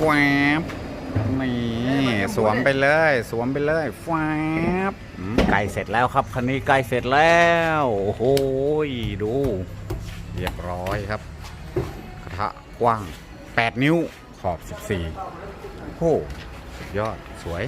ฟบนี่สวมไปเลย สวมไปเลยฟบอืมใกล้เสร็จแล้วครับคันนี้ใกล้เสร็จแล้วโอ้โหดู เรียบร้อยครับกระทะกว้าง 8 นิ้วขอบ 14โอ้โหสุดยอดสวย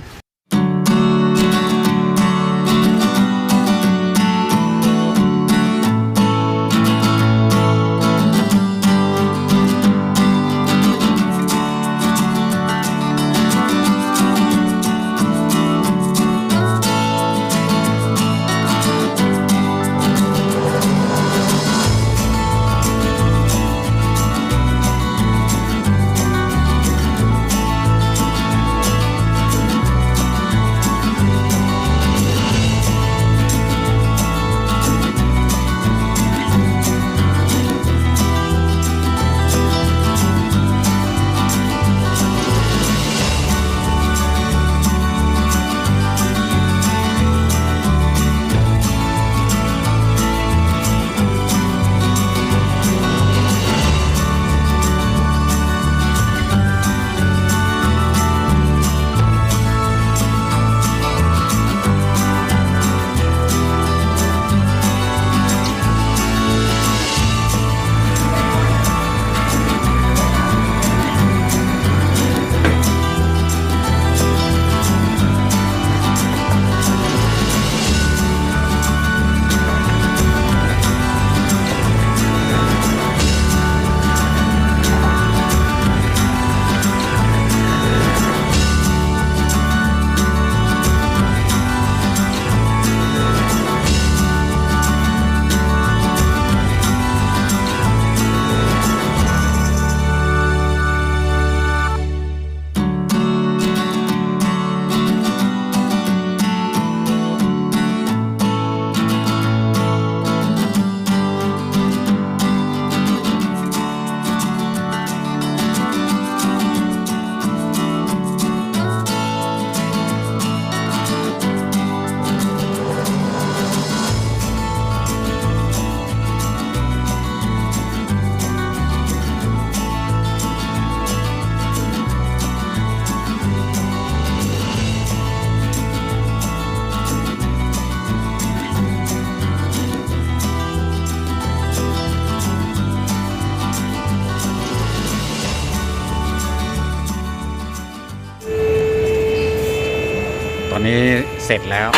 ตอนนี้เสร็จแล้ว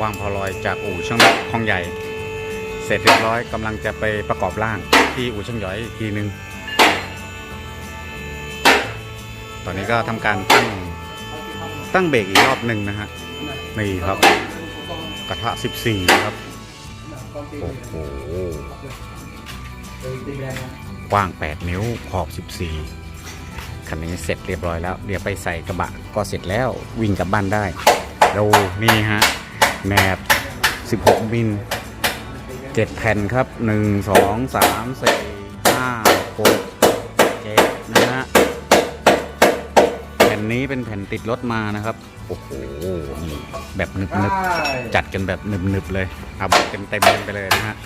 วางพอลอยจากอู่ช่างนกคลองใหญ่ เสร็จเรียบร้อยกำลังจะไปประกอบร่างที่อู่ช่างหยอยอีกทีนึง ตอนนี้ก็ทำการตั้งตั้งเบรกอีกรอบหนึ่งนะฮะนี่ครับกระทะ 14 ครับ โอ้โหกว้าง 8 นิ้วขอบ 14 คันนี้เสร็จเรียบร้อยแล้ว เดี๋ยวไปใส่กระบะก็เสร็จแล้ววิ่งกลับบ้านได้ ดู นี่ฮะแหนบ 16 มิล7แผ่นครับ 1 2 3 4 5 6 7 นะฮะ แผ่นนี้เป็นแผ่นติดรถมานะครับ โอ้โห นี่ แบบนึบๆจัดกันแบบหนึบๆเลยเอาแบบเต็มๆไปเลยนะฮะ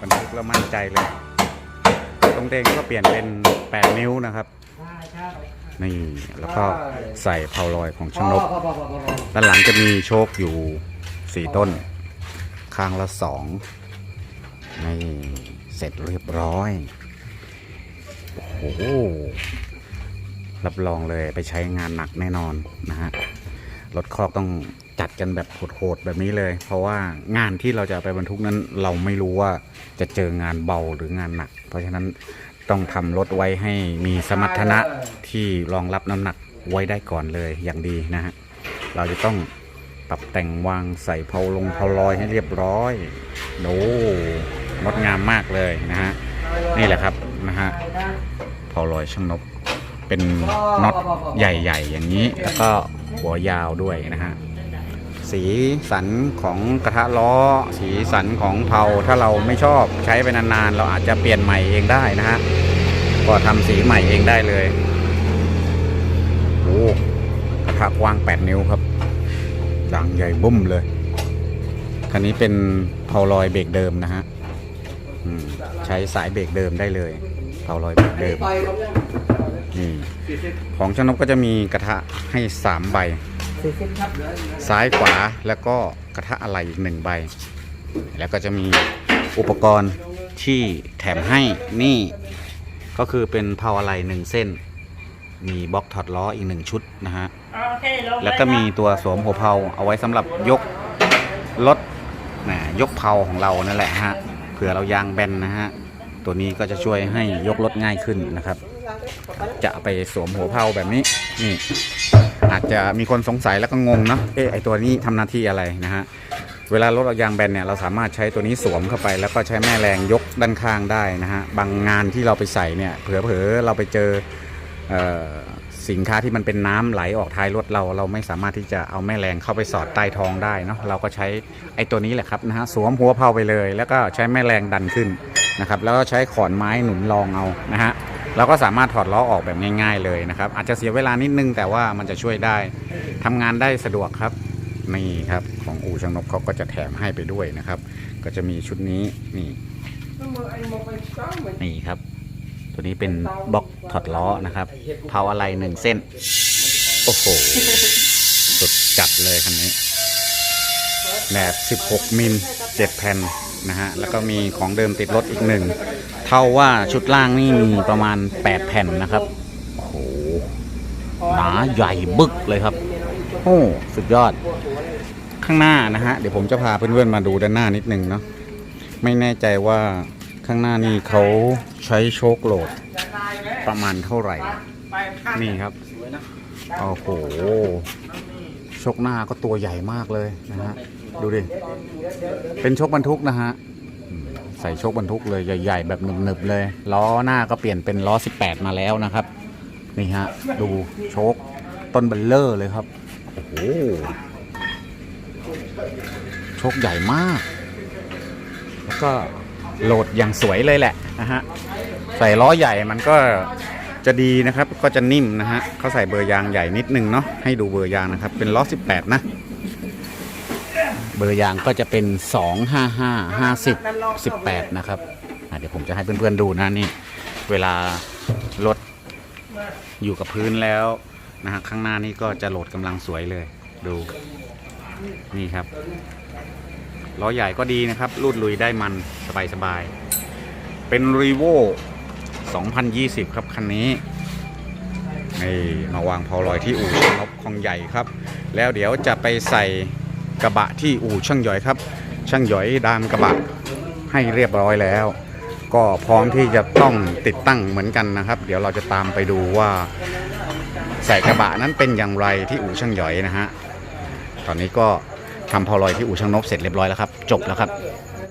บรรทุกแล้วมั่นใจเลย ตรงเด้งก็เปลี่ยนเป็น 8 นิ้วนะครับ นี่ แล้วก็ใส่เพาลอยของช่างนก ด้านหลังจะมีโชคอยู่4ต้น ข้างละ2นี่เสร็จเรียบร้อย โอ้โห รับรองเลยไปใช้งานหนักแน่นอนนะฮะ รถคอกต้องจัดกันแบบโหดๆแบบนี้เลย เพราะว่างานที่เราจะเอาไปบรรทุกนั้น เราไม่รู้ว่าจะเจองานเบาหรืองานหนัก เพราะฉะนั้น ต้องทำรถไว้ให้มีสมรรถนะที่รองรับน้ำหนักไว้ได้ก่อนเลยอย่างดีนะฮะเราจะต้องปรับแต่งวางใส่เพาลงเพาลอยให้เรียบร้อยโอ้งดงามมากเลยนะฮะนี่แหละครับนะฮะเพาลอยช่างนกเป็นน็อตใหญ่ ๆ อย่างนี้ แล้วก็หัวยาวด้วยนะฮะ สีสันของกระทะล้อ สีสันของเพาถ้าเราไม่ชอบใช้ไปนานๆ เราอาจจะเปลี่ยนใหม่เองได้นะฮะก็ทำสีใหม่เองได้เลยโอ้กระทะกว้าง 8 นิ้วครับดังใหญ่บุ้มเลยคันนี้เป็นเพาลอยเบรกเดิมนะฮะอืมใช้สายเบรกเดิมได้เลยเพาลอยเบรกเดิมนี่ของช่างนบก็จะมีกระทะให้สามใบสี่สิบครับ ซ้ายขวาแล้วก็กระทะอะไรอีกหนึ่งใบ แล้วก็จะมีอุปกรณ์ที่แถมให้นี่ก็คือเป็นเพาอะไรหนึ่งเส้น มีบล็อกถอดล้ออีกหนึ่งชุดนะฮะแล้วก็มีตัวสวมหัวเพลาเอาไว้สำหรับยกรถนะยกเพลาของเรานั่นแหละฮะเผื่อเรายางแบนนะฮะตัวนี้ก็จะช่วยให้ยกรถง่ายขึ้นนะครับ จะไปสวมหัวเพลาแบบนี้นี่ อาจจะมีคนสงสัยแล้วก็งงเนาะเอ๊ะไอตัวนี้ทำหน้าที่อะไรนะฮะเวลารถเรายางแบนเนี่ยเราสามารถใช้ตัวนี้สวมเข้าไป แล้วก็ใช้แม่แรงยกด้านข้างได้นะฮะบางงานที่เราไปใส่เนี่ยเผลอๆเราไปเจอเออสินค้าที่มันเป็นน้ำไหลออกท้ายรถเราเราไม่สามารถที่จะเอาแม่แรงเข้าไปสอดใต้ท้องได้เนาะเราก็ใช้ไอ้ตัวนี้แหละครับนะฮะสวมหัวเพาไปเลย แล้วก็ใช้แม่แรงดันขึ้นนะครับแล้วก็ใช้ขอนไม้หนุนรองเอานะฮะ เราก็สามารถถอดล้อออกแบบง่าย ๆ เลยนะครับ อาจจะเสียเวลานิดนึงแต่ว่ามันจะช่วยได้ทำงานได้สะดวกครับนี่ครับของอู่ช่างนบเขาก็จะแถมให้ไปด้วยนะครับ ก็จะมีชุดนี้นี่นี่ครับ ตัวนี้เป็นบล็อกถอดล้อนะครับเพาอะไรหนึ่งเส้น โอ้โห สุดจัดเลยคันนี้แหนบ16 มิล 7 แผ่นนะฮะ แล้วก็มีของเดิมติดรถอีกหนึ่ง เท่าว่าชุดล่างนี่มีประมาณ 8 แผ่นนะครับ โอ้โห หนาใหญ่บึกเลยครับ โอ้ สุดยอด ข้างหน้านะฮะ เดี๋ยวผมจะพาเพื่อนๆมาดูด้านหน้านิดนึงเนาะ ไม่แน่ใจว่าข้างหน้านี่เขาใช้โชคโหลดประมาณเท่าไหร่ นี่ครับ โอ้โหโชคหน้าก็ตัวใหญ่มากเลยนะฮะ ดูดิ เป็นโชคบรรทุกนะฮะ ใส่โชคบรรทุกเลยใหญ่ ๆ แบบหนึบๆเลย ล้อหน้าก็เปลี่ยนเป็นล้อ 18 มาแล้วนะครับ นี่ฮะ ดูโชคต้นเบลเลอร์เลยครับ โอ้โหโชคใหญ่มาก แล้วก็โหลดอย่างสวยเลยแหละนะฮะ ใส่ล้อใหญ่มันก็จะดีนะครับ ก็จะนิ่มนะฮะเขาใส่เบอร์ยางใหญ่นิดนึงเนาะให้ดูเบอร์ยางนะครับ เป็นล้อ 18 นะ เบอร์ยางก็จะเป็น 255 50 18 นะครับเดี๋ยวผมจะให้เพื่อนๆดูนะนี่ เวลารถอยู่กับพื้นแล้วนะฮะข้างหน้านี่ก็จะโหลดกำลังสวยเลยดูนี่ครับล้อใหญ่ก็ดีนะครับรูดลุยได้มันสบายๆเป็นรีโว2020 ครับคันนี้นี่มาวางพอลอยที่อู่ช่างนบคลองใหญ่ครับ แล้วเดี๋ยวจะไปใส่ กระบะที่อู่ช่างหยอยครับ ช่างหยอยดามกระบะให้เรียบร้อยแล้ว ก็พร้อมที่จะต้องติดตั้งเหมือนกันนะครับ เดี๋ยวเราจะตามไปดูว่า ใส่กระบะนั้นเป็นอย่างไรที่อู่ช่างหยอยนะฮะตอนนี้ก็ทำพอลอยที่อู่ช่างนบเสร็จเรียบร้อยแล้วครับ จบแล้วครับ